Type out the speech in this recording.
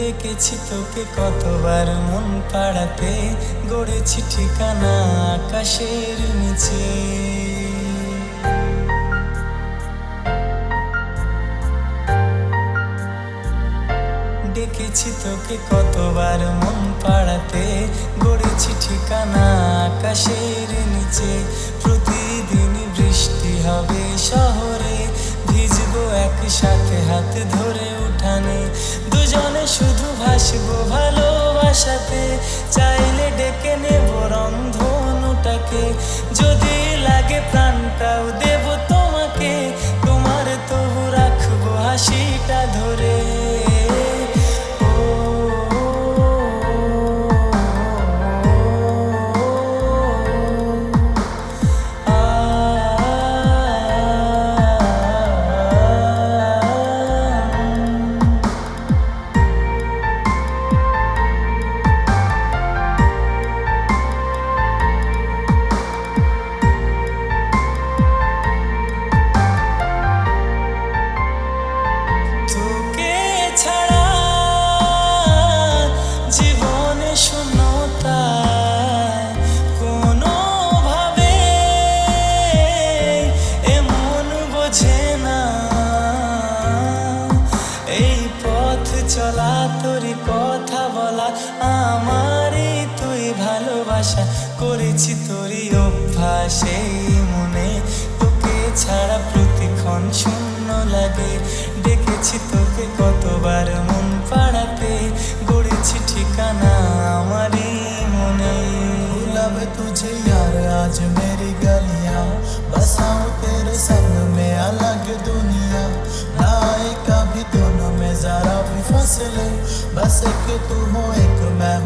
ডেকেছি তোকে কতবার মন পাড়াতে, গড়েছি ঠিকানা আকাশের নিচে। ডেকেছি তোকে কতবার মন পাড়াতে, গড়েছি ঠিকানা আকাশের নিচে। প্রতিদিন বৃষ্টি হবে শহরে, ভিজবো একসাথে হাত ধরে উঠানে। দুজনে শুধু ভাসবো ভালোবাসাতে। চাইলে ডেকে নেব রন্ধনুটাকে। যদি লাগে প্রাণটাও দেব চলা তোরই কথা বলা আমারই তুই ভালোবাসা করেছি তোরই অভ্যাসে মনে তোকে ছাড়া প্রতিক্ষণ শূন্য লাগে ডেকেছি তোকে কতবার মন পাড়াতে গড়েছি ঠিকানা আমারই মনে लब तुझे यार आज मेरी गलियां बसाऊं तेरे संग में अलग दुनिया ना आए कभी दोनों में जरा भी फसले बस एक तू हो एक मैं